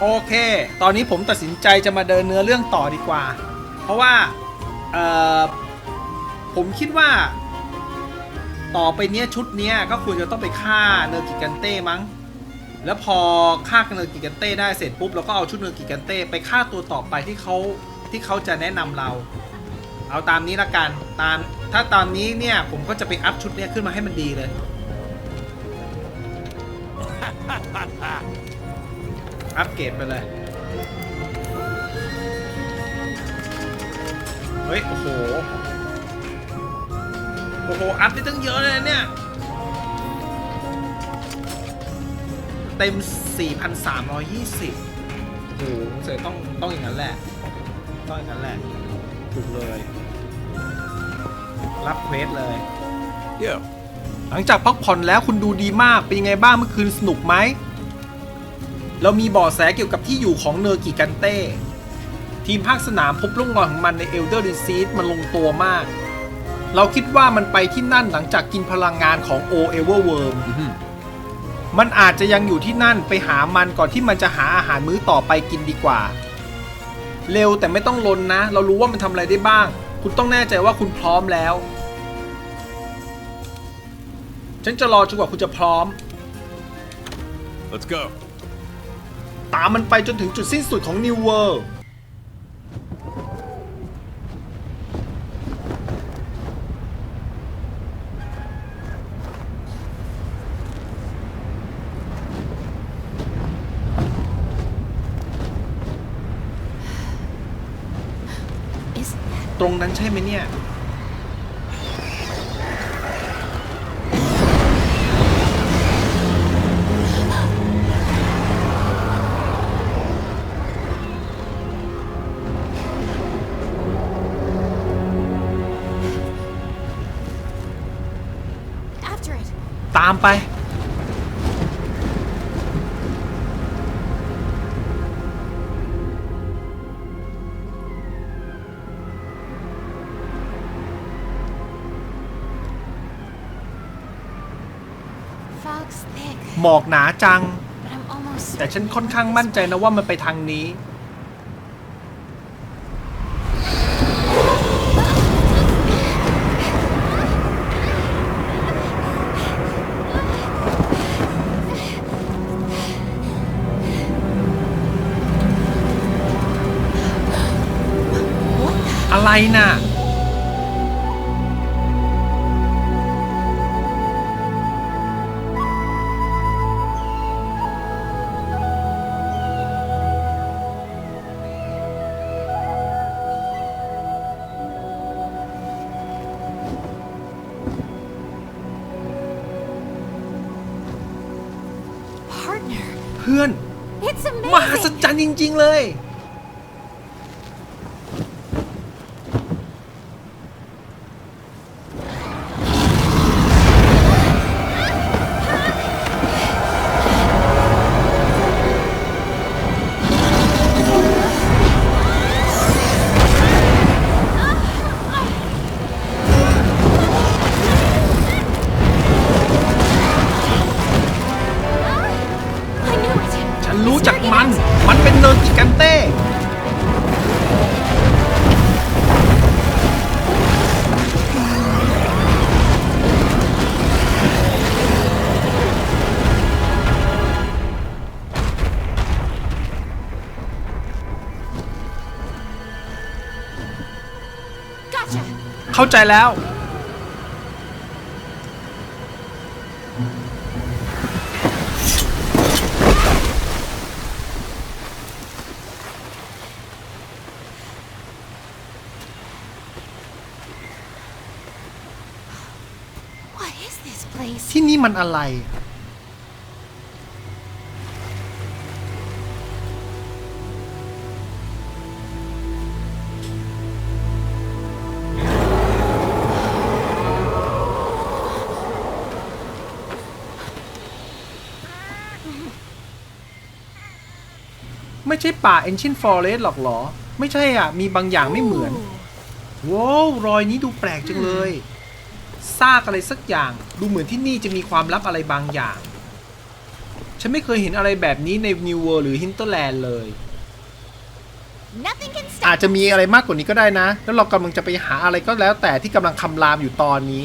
โอเค ตอนนี้ผมตัดสินใจจะมาเดินเนื้อเรื่องต่อดีกว่า เพราะว่าผมคิดว่า ต่อไปเนี้ยชุดเนี้ยก็ควรจะต้องไปฆ่าเนอร์กิกันเต้มั้ง แล้วพอฆ่าเนอร์กิกันเต้ได้เสร็จปุ๊บเราก็เอาชุดเนอร์กิกันเต้ไปฆ่าตัวต่อไปที่เขาที่เขาจะแนะนำเรา เอาตามนี้ละกัน ตามถ้าตามนี้เนี่ยผมก็จะไปอัพชุดเนี้ยขึ้นมาให้มันดีเลย อัปเกรดไปเลย เฮ้ย โอ้โห โอ้โห อัพได้ตั้งเยอะเลยนะเนี่ย เต็ม 4,320 โอ้โหเสยต้อง ต้องอย่างนั้นแหละ ต้องอย่างนั้นแหละ ถูกเลย รับเควสเลย Yeah. หลังจากพักผ่อนแล้วคุณดูดีมาก เป็นยังไงบ้างเมื่อคืนสนุกไหม เรามีเบาะแสเกี่ยวกับที่อยู่ของเนอร์กิกันเต้ ทีมภาคสนามพบร่องรอยของมันในเอลเดอร์ e ีซีดมันลงตัวมาก เราคิดว่ามันไปที่นั่นหลังจากกินพลังงานของโอเอเวอร์เวิร์ม Mhm. มันอาจจะยังอยู่ที่นั่นไปหามันก่อนที่มันจะหาอาหารมื้อต่อไปกินดีกว่า เร็วแต่ไม่ต้องลนนะ เรารู้ว่ามันทำอะไรได้บ้าง คุณต้องแน่ใจว่าคุณพร้อมแล้ว ฉันจะรอจนกว่าคุณจะพร้อม Let's go. ตามมันไปจนถึงจุดสิ้นสุดของ New World ตรงนั้นใช่ไหมเนี่ย ไป Fog's thick, หมอกหนาจัง but I'm almost แต่ certain ฉันค่อนข้างมั่นใจนะว่ามันไปทางนี้ อะไรน่ะ partner. เพื่อน It's มหัศ amazing. จรรย์จริง ๆ เลย มันกิกันเต้เข้าใจแล้ว this place? ที่นี่มันอะไร ไม่ใช่ป่า Ancient Forest หรอกเหรอ ไม่ใช่อะ มีบางอย่างไม่เหมือน ว้าว รอยนี้ดูแปลกจังเลย ซากอะไรสักอย่าง ดูเหมือนที่นี่จะมีความลับอะไรบางอย่าง ฉันไม่เคยเห็นอะไรแบบนี้ใน New World หรือ Hinterland เลย Nothing can อาจ stop จะมีอะไรมากกว่านี้ก็ได้นะ แล้วเรากำลังจะไปหาอะไรก็แล้วแต่ที่กำลังคำรามอยู่ตอนนี้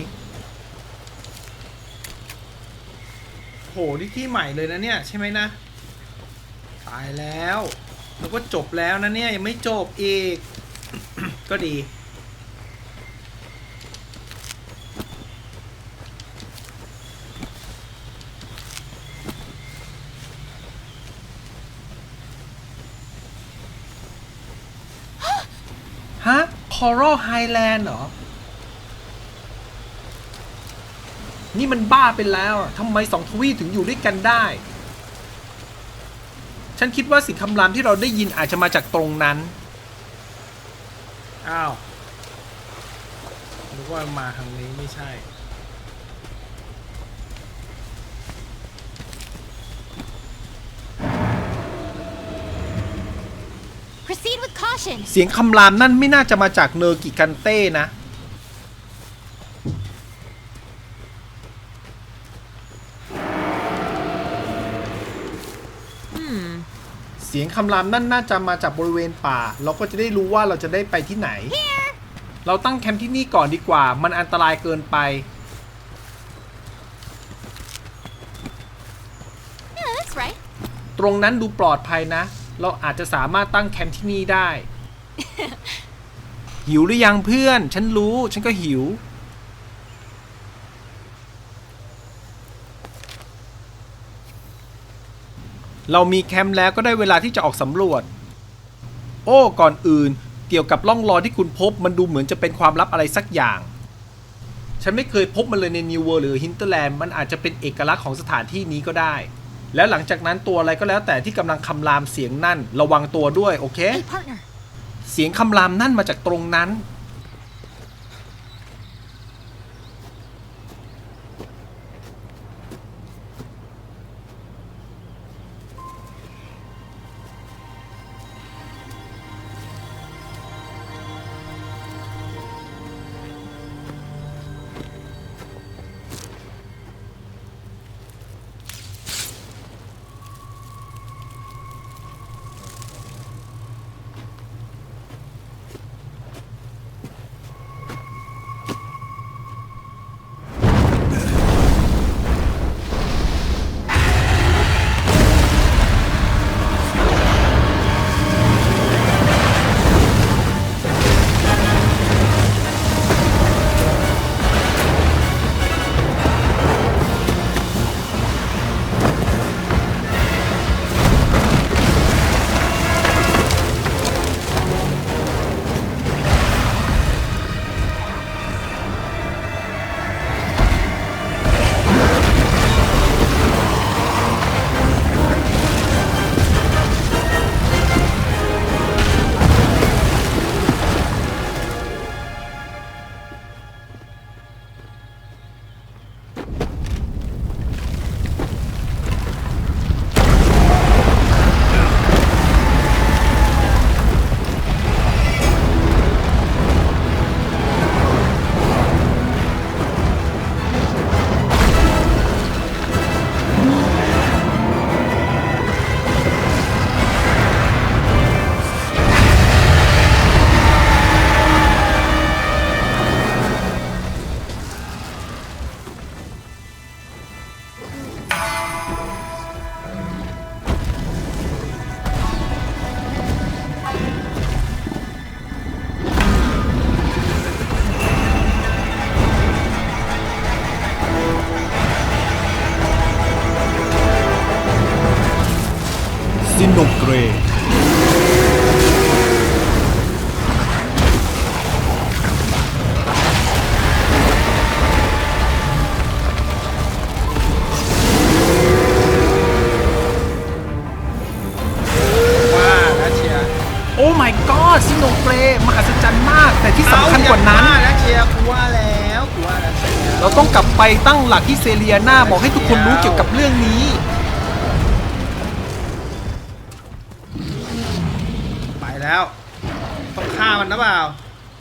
โห นี่ที่ใหม่เลยนะเนี่ยใช่ไหมนะ ตายแล้ว แล้วก็จบแล้วนะเนี่ยยังไม่จบอีก ก็ดี ฮะ Coral Highland เหรอ นี่มันบ้าไปแล้วทำไมสองทวีถึงอยู่ด้วยกันได้ ฉันคิดว่าสิ่งคำรามที่เราได้ยินอาจจะมาจากตรงนั้น อ้าวนึกว่ามาทางนี้ไม่ใช่ เสียงคำรามนั่นไม่น่าจะมาจากเนอร์กิกันเต้นะ เสียงคำรามนั่นน่าจะมาจากบริเวณป่า เราก็จะได้รู้ว่าเราจะได้ไปที่ไหน เราตั้งแคมป์ที่นี่ก่อนดีกว่า มันอันตรายเกินไป Yeah, that's right. ตรงนั้นดูปลอดภัยนะ เราอาจจะสามารถตั้งแคมป์ที่นี่ได้ หิวหรือยังเพื่อน ฉันรู้ ฉันก็หิว เรามีแคมป์แล้วก็ได้เวลาที่จะออกสำรวจ โอ้ ก่อนอื่น เกี่ยวกับร่องรอยที่คุณพบ มันดูเหมือนจะเป็นความลับอะไรสักอย่าง ฉันไม่เคยพบมันเลยใน New World หรือ Hinterland มันอาจจะเป็นเอกลักษณ์ของสถานที่นี้ก็ได้ แล้วหลังจากนั้นตัวอะไรก็แล้วแต่ที่กำลังคำรามเสียงนั่น ระวังตัวด้วยโอเค Hey, partner. เสียงคำรามนั่นมาจากตรงนั้น กลับไปตั้งหลักที่เซเรียนาบอกให้ทุกคนรู้เกี่ยวกับเรื่องนี้ ไปแล้ว ต้องฆ่ามันนะเปล่า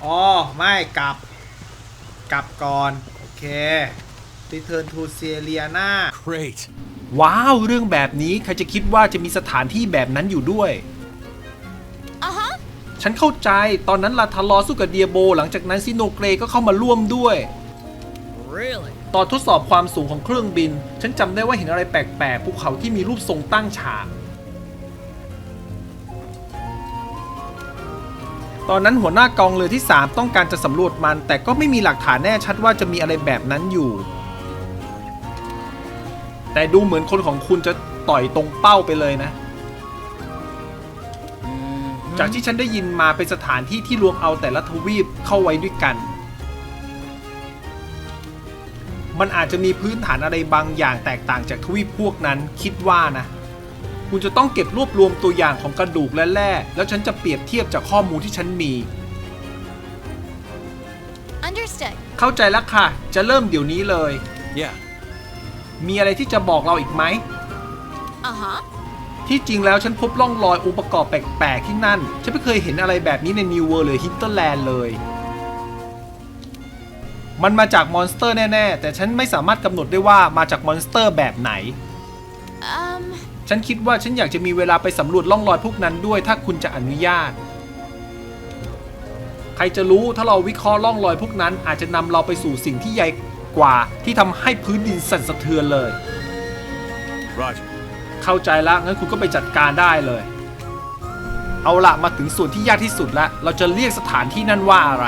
อ๋อ ไม่กลับ กลับก่อน โอเค Return to s e r i a n a Great. ว้าว เรื่องแบบนี้ใครจะคิดว่าจะมีสถานที่แบบนั้นอยู่ด้วย Uh huh. ฉันเข้าใจตอนนั้นลาทารอสู้กับเดียโบ หลังจากนั้นซิโนเกรก็เข้ามาร่วมด้วย Really? ตอนทดสอบความสูงของเครื่องบิน ฉันจำได้ว่าเห็นอะไรแปลกๆภูเขาที่มีรูปทรงตั้งฉาก ตอนนั้นหัวหน้ากองเรือที่ 3 ต้องการจะสำรวจมัน แต่ก็ไม่มีหลักฐานแน่ชัดว่าจะมีอะไรแบบนั้นอยู่ แต่ดูเหมือนคนของคุณจะต่อยตรงเป้าไปเลยนะ จากที่ฉันได้ยินมาเป็นสถานที่ที่รวมเอาแต่ละทวีปเข้าไว้ด้วยกัน มันอาจจะมีพื้นฐานอะไรบางอย่างแตกต่างจากทวีปพวกนั้นคิดว่านะ คุณจะต้องเก็บรวบรวมตัวอย่างของกระดูกและแร่แล้วฉันจะเปรียบเทียบจากข้อมูลที่ฉันมี Understood. เข้าใจแล้วค่ะ จะเริ่มเดี๋ยวนี้เลย Yeah. มีอะไรที่จะบอกเราอีกไหม Uh huh. ที่จริงแล้วฉันพบร่องรอยองค์ประกอบแปลก ๆ ที่นั่น ฉันไม่เคยเห็นอะไรแบบนี้ในนิวเวอร์หรือฮิตเตอร์แลนด์เลย มันมาจากมอนสเตอร์แน่ๆ แต่ฉันไม่สามารถกำหนดได้ว่ามาจากมอนสเตอร์แบบไหน Um. ฉันคิดว่าฉันอยากจะมีเวลาไปสำรวจร่องรอยพวกนั้นด้วย ถ้าคุณจะอนุญาต ใครจะรู้ถ้าเราวิเคราะห์ร่องรอยพวกนั้น อาจจะนำเราไปสู่สิ่งที่ใหญ่กว่าที่ทำให้พื้นดินสั่นสะเทือนเลย Roger. เข้าใจแล้วงั้นคุณก็ไปจัดการได้เลย เอาละมาถึงส่วนที่ยากที่สุดแล้วเราจะเรียกสถานที่นั่นว่าอะไร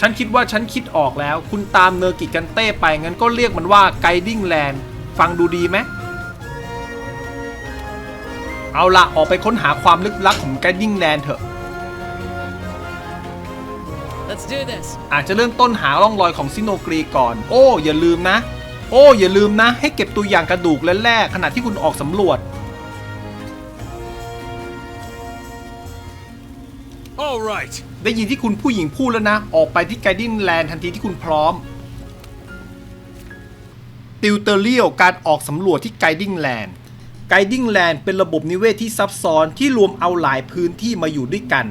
ฉันคิดว่าฉันคิดออกแล้ว คุณตามเนอร์กิกันเต้ไป งั้นก็เรียกมันว่าไกดิ้งแลนด์ฟังดูดีไหมเอาละออกไปค้นหาความลึกลับของไกดิ้งแลนด์เถอะ Let's do this. อาจจะเริ่มต้นหาร่องรอยของซิโนกรีก่อน โอ้ อย่าลืมนะ โอ้ อย่าลืมนะ ให้เก็บตัวอย่างกระดูกและแร่ขณะที่คุณออกสำรวจ right. ได้ยินที่คุณผู้หญิงพูดแล้วนะ ออกไปที่ไกดิ้งแลนด์ทันทีที่คุณพร้อม ติวเตอร์เลียวการออกสำรวจที่ไกดิ้งแลนด์ไกดิ้งแลนด์เป็นระบบนิเวศที่ซับซ้อนที่รวมเอาหลายพื้นที่มาอยู่ด้วยกัน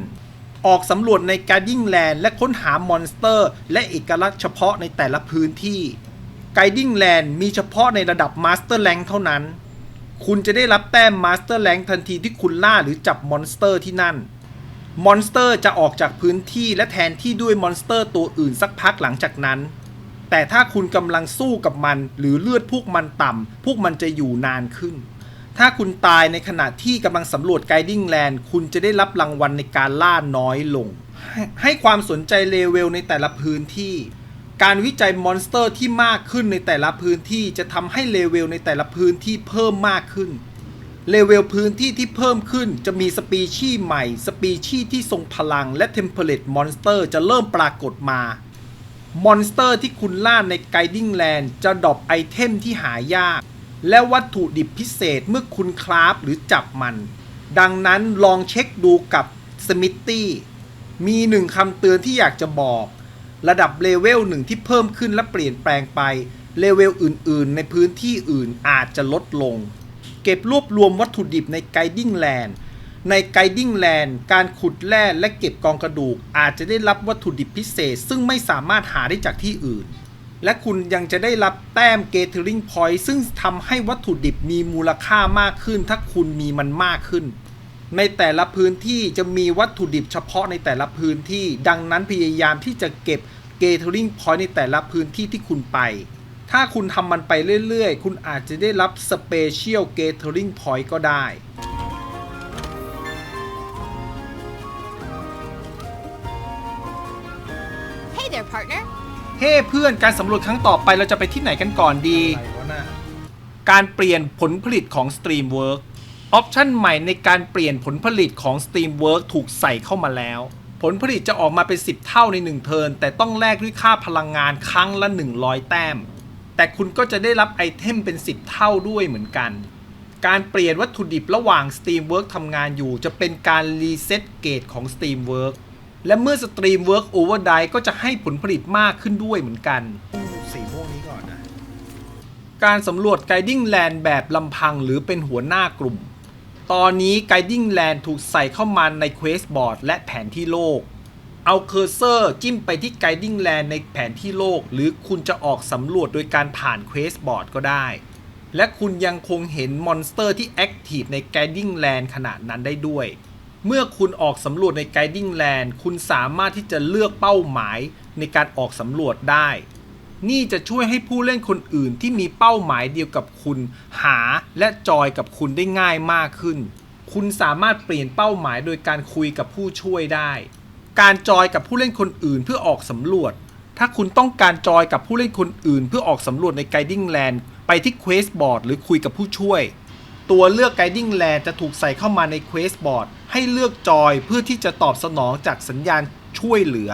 ออกสำรวจในไกดิ้งแลนด์และค้นหามอนสเตอร์ และเอกลักษณ์เฉพาะในแต่ละพื้นที่ไกดิ้งแลนด์มีเฉพาะในระดับมาสเตอร์แ n งเท่านั้น คุณจะได้รับแต้มมาสเตอร์แ n งทันทีที่คุณล่าหรือจับมอนสเตอร์ที่นั่น มอนสเตอร์จะออกจากพื้นที่และแทนที่ด้วยมอนสเตอร์ตัวอื่นสักพักหลังจากนั้น แต่ถ้าคุณกำลังสู้กับมันหรือเลือดพวกมันต่ำพวกมันจะอยู่นานขึ้น ถ้าคุณตายในขณะที่กำลังสำรวจไกดิ้งแลนด์คุณจะได้รับรางวัลในการล่าน้อยลง ให้ให้ความสนใจเลเวลในแต่ละพื้นที่ การวิจัยมอนสเตอร์ที่มากขึ้นในแต่ละพื้นที่จะทำให้เลเวลในแต่ละพื้นที่เพิ่มมากขึ้น เลเวลพื้นที่ที่เพิ่มขึ้นจะมีสปีชีส์ใหม่ สปีชีส์ที่ทรงพลังและเทมเพลตมอนสเตอร์จะเริ่มปรากฏมามอนสเตอร์ที่คุณล่าในไกดิ้งแลนด์จะดรอปไอเทมที่หายาก และวัตถุดิบพิเศษเมื่อคุณคราฟหรือจับมัน ดังนั้นลองเช็คดูกับสมิตตี้มีหนึ่งคำเตือนที่อยากจะบอก ระดับเลเวลหนึ่งที่เพิ่มขึ้นและเปลี่ยนแปลงไปเลเวลอื่นๆ ในพื้นที่อื่นอาจจะลดลง เก็บรวบรวมวัตถุดิบในไกดิ้งแลนด์ในไกดิ้งแลนด์การขุดแร่และเก็บกองกระดูก อาจจะได้รับวัตถุดิบพิเศษ ซึ่งไม่สามารถหาได้จากที่อื่น และคุณยังจะได้รับแต้มเกเ r อริงพอยต์ซึ่งทำให้วัตถุดิบมีมูลค่ามากขึ้น ถ้าคุณมีมันมากขึ้น ในแต่ละพื้นที่จะมีวัตถุดิบเฉพาะในแต่ละพื้นที่ ดังนั้นพยายามที่จะเก็บเกเ r อริงพอยต์ในแต่ละพื้นที่ที่คุณไป ถ้าคุณทำมันไปเรื่อยๆ คุณอาจจะได้รับสเปเชียลเก t เ r อริงพอยต์ก็ได้ Hey there, partner. เฮ้ เพื่อนการสำรวจครั้งต่อไปเราจะไปที่ไหนกันก่อนดีการเปลี่ยนผลผลิตของ Streamwork ออปชันใหม่ในการเปลี่ยนผลผลิตของ Streamwork ถูกใส่เข้ามาแล้ว ผลผลิตจะออกมาเป็น 10 เท่าใน 1 เทิร์นแต่ต้องแลกด้วยค่าพลังงานครั้งละ 100 แต้ม แต่คุณก็จะได้รับไอเทมเป็น 10 เท่าด้วยเหมือนกัน การเปลี่ยนวัตถุดิบระหว่าง Steamwork ทำงานอยู่ จะเป็นการรีเซ็ตเกรดของ Steamwork และเมื่อ Streamwork Overdrive ก็จะให้ผลผลิตมากขึ้นด้วยเหมือนกัน สีพวกนี้ก่อนนะ การสำรวจไกดิ้งแลนด์แบบลำพังหรือเป็นหัวหน้ากลุ่ม ตอนนี้ไกดิ้งแลนด์ถูกใส่เข้ามาในเควสบอร์ดและแผนที่โลก เอาเคอร์เซอร์จิ้มไปที่ Guiding Land ในแผนที่โลก หรือคุณจะออกสำรวจโดยการผ่านเควสบอร์ดก็ได้ และคุณยังคงเห็นมอนสเตอร์ที่แอคทีฟใน Guiding Land ขนาดนั้นได้ด้วย เมื่อคุณออกสำรวจใน Guiding Land คุณสามารถที่จะเลือกเป้าหมายในการออกสำรวจได้ นี่จะช่วยให้ผู้เล่นคนอื่นที่มีเป้าหมายเดียวกับคุณ หาและจอยกับคุณได้ง่ายมากขึ้น คุณสามารถเปลี่ยนเป้าหมายโดยการคุยกับผู้ช่วยได้ การจอยกับผู้เล่นคนอื่นเพื่อออกสำรวจ ถ้าคุณต้องการจอยกับผู้เล่นคนอื่น เพื่อออกสำรวจใน Guiding Land ไปที่ Quest Board หรือคุยกับผู้ช่วย ตัวเลือก Guiding Land จะถูกใส่เข้ามาใน Quest Board ให้เลือกจอยเพื่อที่จะตอบสนองจากสัญญาณช่วยเหลือ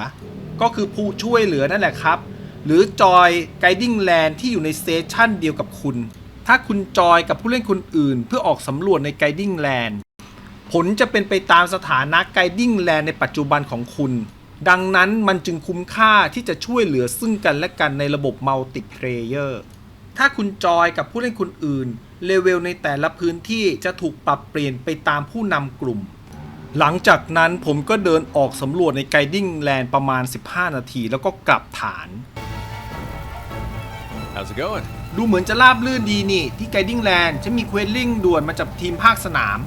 ก็คือผู้ช่วยเหลือนั่นแหละครับ หรือจอย Guiding Land ที่อยู่ในสเตชันเดียวกับคุณ ถ้าคุณจอยกับผู้เล่นคนอื่น เพื่อออกสำรวจใน Guiding Land ผลจะเป็นไปตามสถานะ Guiding Land ในปัจจุบันของคุณ ดังนั้นมันจึงคุ้มค่าที่จะช่วยเหลือซึ่งกันและกันในระบบ Multiplayer ถ้าคุณจอยกับผู้เล่นคนอื่นเลเวลในแต่ละพื้นที่จะถูกปรับเปลี่ยนไปตามผู้นำกลุ่ม หลังจากนั้นผมก็เดินออกสำรวจใน Guiding Land ประมาณ 15 นาทีแล้วก็กลับฐาน How's it going? ดูเหมือนจะราบลื่นดีนี่ ที่ Guiding Land ฉันมีเควสลิงด่วนมาจากทีมภาคสนาม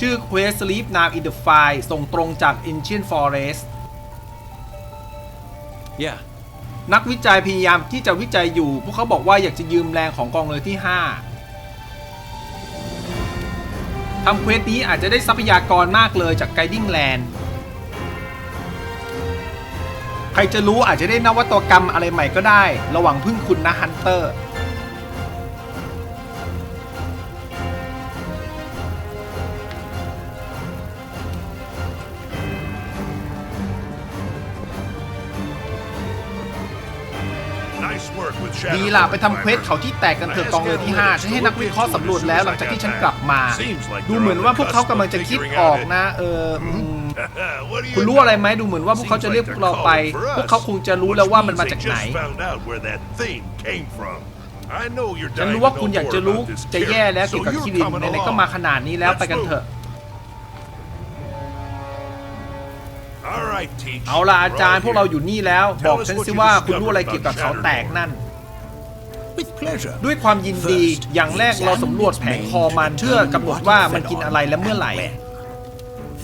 ชื่อ Quest Sleep Now in the Fire ส่งตรงจาก Ancient Forest Yeah. นักวิจัยพยายามที่จะวิจัยอยู่ พวกเขาบอกว่าอยากจะยืมแรงของกองเรือที่ 5ทำเควสนี้อาจจะได้ทรัพยากรมากเลยจาก Guiding Land ใครจะรู้อาจจะได้นวัตกรรมอะไรใหม่ก็ได้ ระหว่างพึ่งคุณนะฮันเตอร์ ดี Shadow. ล่ะไปทำเควสเขาที่แตกกันเถอะกองเรือที่ 5 ฉันให้นักวิเคราะห์สำรวจแล้วหลังจากที่ฉันกลับมา ดูเหมือนว่าพวกเขากำลังจะคิดออกนะ เอออืม What do you คุณรู้ know? อะไรไหมดูเหมือนว่าพวกเขาจะเรียกพวกเราไป Seems like they're พวกเขา calling คงจะรู้แล้วว่ามันมา for us, จาก which ไหน means they just found out where that thing came from. I know you're ฉัน dying รู้ to ว่า know คุณอยาก more จะรู้ about this จะแย่แล้ว Kirin, เกี่ยว so กับ you're คิริน coming ไหนๆก็ along. มาขนาดนี้แล้วไปกันเถอะ เอาล่ะอาจารย์ We're พ all วกเรา here. อยู่นี่แล้ว บอกฉันสิว่าคุณรู้อะไรเกี่ยวกับเขาแตกนั่น With pleasure. ด้วยความยินดีอย่างแรกเราสำรวจแผงคอมันเพื่อกำหนดว่ามันกินอะไรและเมื่อไหร่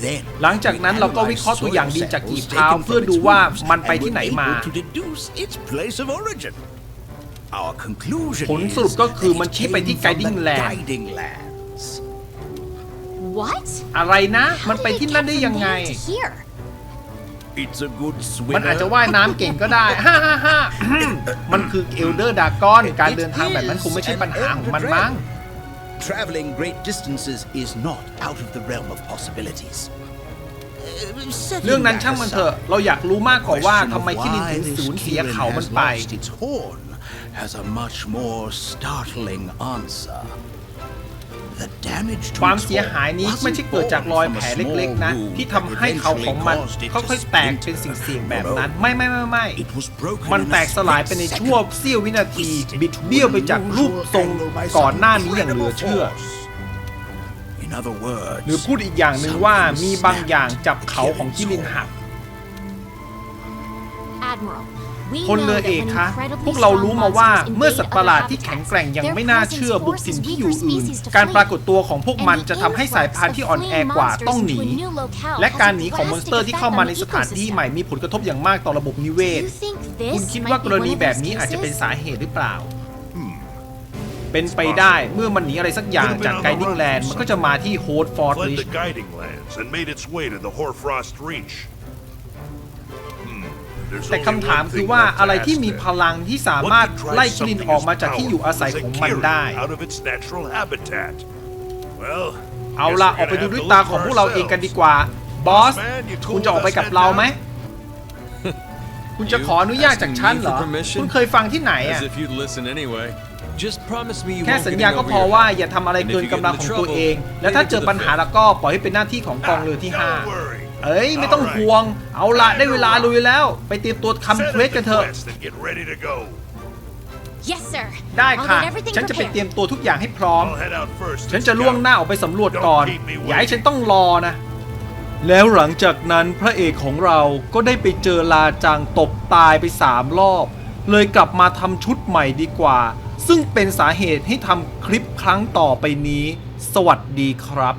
Then หลังจากนั้นเราก็วิเคราะห์ตัวอย่างดินจากกีบเท้าเพื่อดูว่ามันไปที่ไหนมา to deduce its place of origin. Our conclusion ผลสรุปก็คือมันชี้ไปที่ is that it came Guiding from the Land Guiding lands. What? อะไรนะ มัน How ไป did it ที่นั่น get ได้ from ยังไง there to here? It's a good มัน swimmer. อาจจะว่ายน้ำเก่งก็ได้ ฮ่าฮ่าฮ่ามันคือเอลเดอร์ดากอน การเดินทางแบบนั้นคงไม่ใช่ปัญหาของมันมั้ง Traveling great distances is not out of the realm of possibilities. Uh, setting เรื่องนั้น that ช่างมันเถอะ aside, เราอยากรู้มากกว่าว่า question ทำ of ไมคิริน why ถึง this สูญเสีย Kirin เขามัน has ไป lost its horn has a much more startling answer. The damage to ความ its เสีย horn หายนี้ wasn't ไม่ใช่เกิดจากรอย born แผล from a เล็ก small ๆนะ wound ที่ that ทำให้เขาของมัน eventually caused it to ค่อยๆแตก splinter. เป็นสิ่งๆแบบ No, no. นั้น ไม่ไม่ไม่ไม่ It was broken มัน in a แตกสลายไปใน split ชั่ว second. เสี้ยววินาที Twisted บิด to เบี้ยวไปจากรูป unusual ทรง angle by ก่อน some หน้านี้อย่างเหลือ incredible เชื่อ force. In other words, หรือพูดอีกอย่างหนึ่งว่ามีบางอย่างจับเขาของคิรินหัก Admiral, we พล know เรือ that เอก when คะ incredibly พวกเรา strong รู้มาว่า monsters เมื่อ invade สัตว์ประหลาด other ที่แข็ง habitats, แกร่งยัง their ไม่น่า presence เชื่อบุก forces ถิ่นที่อ weaker ยู่อื่น species to การ flee. ปรากฏตัวของพวกมัน And จะ the ทำให้สายพันธุ์ที่อ่อนแอกว่า influx ต้อง of หนี fleeing monsters into a new locale และการ has ห a นีของมอนสเตอร์ที่ drastic เข้ามา effect ใน on the สถานที่ ecosystem. ใหม่มีผลกระทบอย่างมากต่อระบบนิเวศ You think คุณ this คิด might ว่า be กร one ณี of แบบ those นี้อาจจะเป็น cases? สาเหตุหรือเปล่า เป็นไปได้เมื่อมันหนีอะไรสักอย่างจากไกดิ้งแลนด์มันก็จะมาที่โฮสฟอร์ด Fled ริช แต่ only คำถาม one คือ thing ว่า left to อะไรที่ ask มี then. พลังที่สา What มารถ could drive ไล่คิริน something ออกมา as จากที่อยู่อาศัย powerful ของ as a มัน Kirin ได้ out of its natural habitat? Well, เอา guess ล่ะ we're ออกไป gonna ดู have ด้วย to ตา look ของ for พวกเราเองกัน ourselves. ดีกว่า บอส man, you told คุณจะออกไป us กับ head เราไหม down? คุณจะขออนุญาตจากฉันเหรอ You asking me for permission? คุณเคยฟังที่ไหนอะ As if you'd listen anyway. Just promise me you แค่ won't สัญ get ญา in ก็ over พอ your ว่า head. อย่าทำอะไร And เกิ if น you get กำลัง into ของตัว trouble, เอง และถ้า leave it เจอ to the ปัญหา fit. แล้วก็ปล่อยให้เป็นหน้าที่ของกองเรือที่ Don't worry. 5เอ้ยไม่ต้องห่วง เอาละได้เวลาลุยแล้ว ไปเตรียมตัวทำ Set เควส up กัน the เถอะ quest and get ready to go. Yes, sir. ได้ I'll ค่ะ get everything ฉันจะไป prepared. เตรียมตัวทุกอย่างให้พร้อม I'll head out first. ฉัน and จะล่วง scout. หน้าออกไปสำรวจก่อน อย่าให้ฉันต้องรอนะ แล้วหลังจากนั้นพระเอกของเราก็ได้ไปเจอลาจังตบตายไปสามรอบ เลยกลับมาทำชุดใหม่ดีกว่า ซึ่งเป็นสาเหตุให้ทำคลิปครั้งต่อไปนี้ สวัสดีครับ